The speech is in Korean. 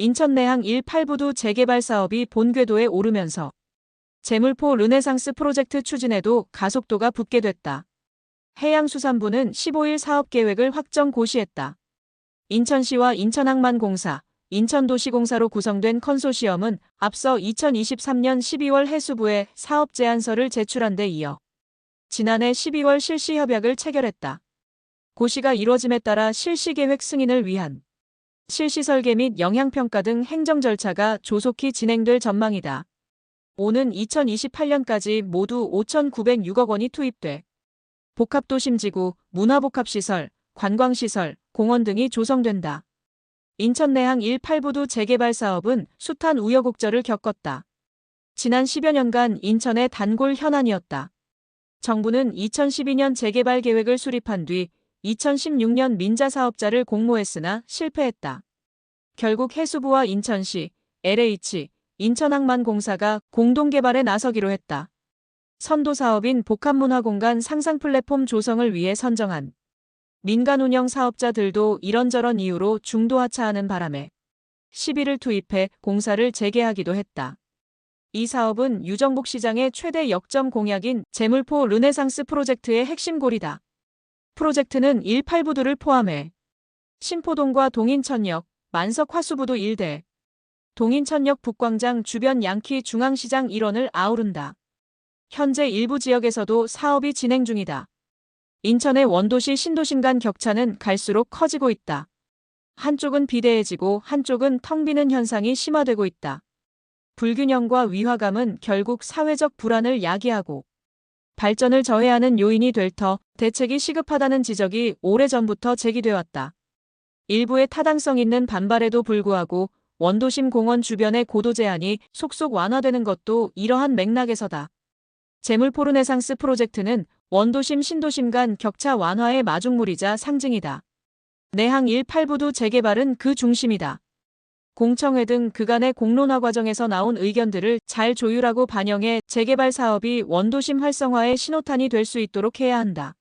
인천 내항 1 8부도 재개발 사업이 본궤도에 오르면서 재물포 르네상스 프로젝트 추진에도 가속도가 붙게 됐다. 해양수산부는 15일 사업 계획을 확정 고시했다. 인천시와 인천항만공사, 인천도시공사로 구성된 컨소시엄은 앞서 2023년 12월 해수부에 사업 제안서를 제출한 데 이어 지난해 12월 실시 협약을 체결했다. 고시가 이뤄짐에 따라 실시 계획 승인을 위한 실시 설계 및 영향평가 등 행정 절차가 조속히 진행될 전망이다. 오는 2028년까지 모두 5,906억 원이 투입돼 복합도심지구, 문화복합시설, 관광시설, 공원 등이 조성된다. 인천 내항 1 8부도 재개발 사업은 숱한 우여곡절을 겪었다. 지난 10여 년간 인천의 단골 현안이었다. 정부는 2012년 재개발 계획을 수립한 뒤 2016년 민자 사업자를 공모했으나 실패했다. 결국 해수부와 인천시, LH, 인천항만공사가 공동개발에 나서기로 했다. 선도 사업인 복합문화공간 상상 플랫폼 조성을 위해 선정한 민간 운영 사업자들도 이런저런 이유로 중도 하차하는 바람에 시비를 투입해 공사를 재개하기도 했다. 이 사업은 유정복 시장의 최대 역점 공약인 재물포 르네상스 프로젝트의 핵심 골이다. 프로젝트는 1 8부두를 포함해 신포동과 동인천역, 만석 화수부도 일대, 동인천역 북광장 주변 양키 중앙시장 일원을 아우른다. 현재 일부 지역에서도 사업이 진행 중이다. 인천의 원도시 신도심 간 격차는 갈수록 커지고 있다. 한쪽은 비대해지고 한쪽은 텅 비는 현상이 심화되고 있다. 불균형과 위화감은 결국 사회적 불안을 야기하고 발전을 저해하는 요인이 될 터 대책이 시급하다는 지적이 오래전부터 제기돼 왔다. 일부의 타당성 있는 반발에도 불구하고 원도심 공원 주변의 고도 제한이 속속 완화되는 것도 이러한 맥락에서다. 재물포르네상스 프로젝트는 원도심 신도심 간 격차 완화의 마중물이자 상징이다. 내항 1 8부도 재개발은 그 중심이다. 공청회 등 그간의 공론화 과정에서 나온 의견들을 잘 조율하고 반영해 재개발 사업이 원도심 활성화의 신호탄이 될 수 있도록 해야 한다.